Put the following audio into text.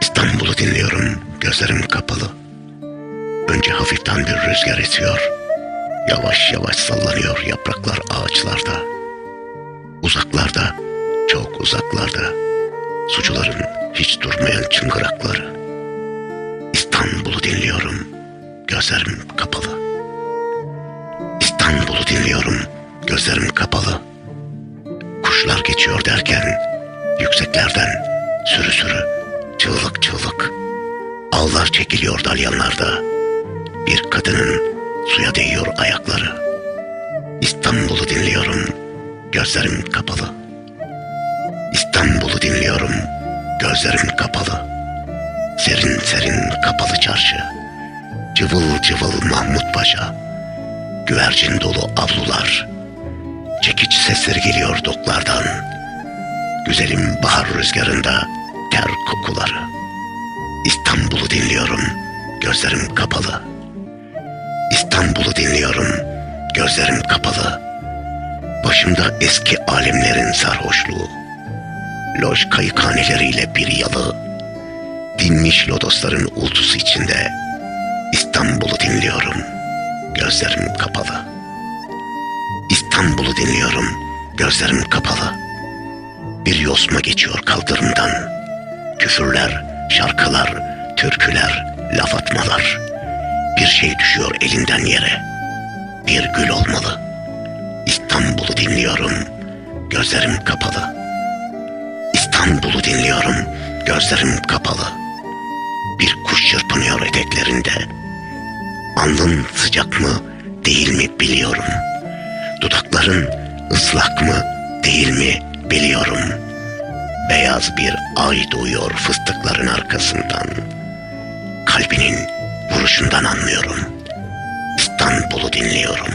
İstanbul'u dinliyorum, gözlerim kapalı. Önce hafiften bir rüzgar esiyor. Yavaş yavaş sallanıyor yapraklar ağaçlarda. Uzaklarda, çok uzaklarda. Sucuların hiç durmayan çıngırakları. İstanbul'u dinliyorum, gözlerim kapalı. İstanbul'u dinliyorum, gözlerim kapalı. Kuşlar geçiyor derken, yükseklerden sürü sürü, çığlık çığlık. Ağlar çekiliyor dalyanlarda. Bir kadının suya değiyor ayakları. İstanbul'u dinliyorum, gözlerim kapalı. İstanbul'u dinliyorum, gözlerim kapalı. Serin serin kapalı çarşı. Cıvıl cıvıl Mahmut Paşa. Güvercin dolu avlular. Çekiç sesleri geliyor doklardan. Güzelim bahar rüzgarında ter kokuları. İstanbul'u dinliyorum, gözlerim kapalı. İstanbul'u dinliyorum, gözlerim kapalı. Başımda eski alemlerin sarhoşluğu. Loj kayıkhaneleriyle bir yalı. Dinmiş lodosların ultusu içinde İstanbul'u dinliyorum, gözlerim kapalı. İstanbul'u dinliyorum, gözlerim kapalı. Bir yosma geçiyor kaldırımdan. Küfürler, şarkılar, türküler, laf atmalar. Bir şey düşüyor elinden yere. Bir gül olmalı. İstanbul'u dinliyorum, gözlerim kapalı. İstanbul'u dinliyorum, gözlerim kapalı. Bir kuş çırpınıyor eteklerinde. Alnın sıcak mı, değil mi biliyorum. Dudakların ıslak mı, değil mi biliyorum. Beyaz bir ay doğuyor fıstıkların arkasından. Kalbinin vuruşundan anlıyorum. İstanbul'u dinliyorum.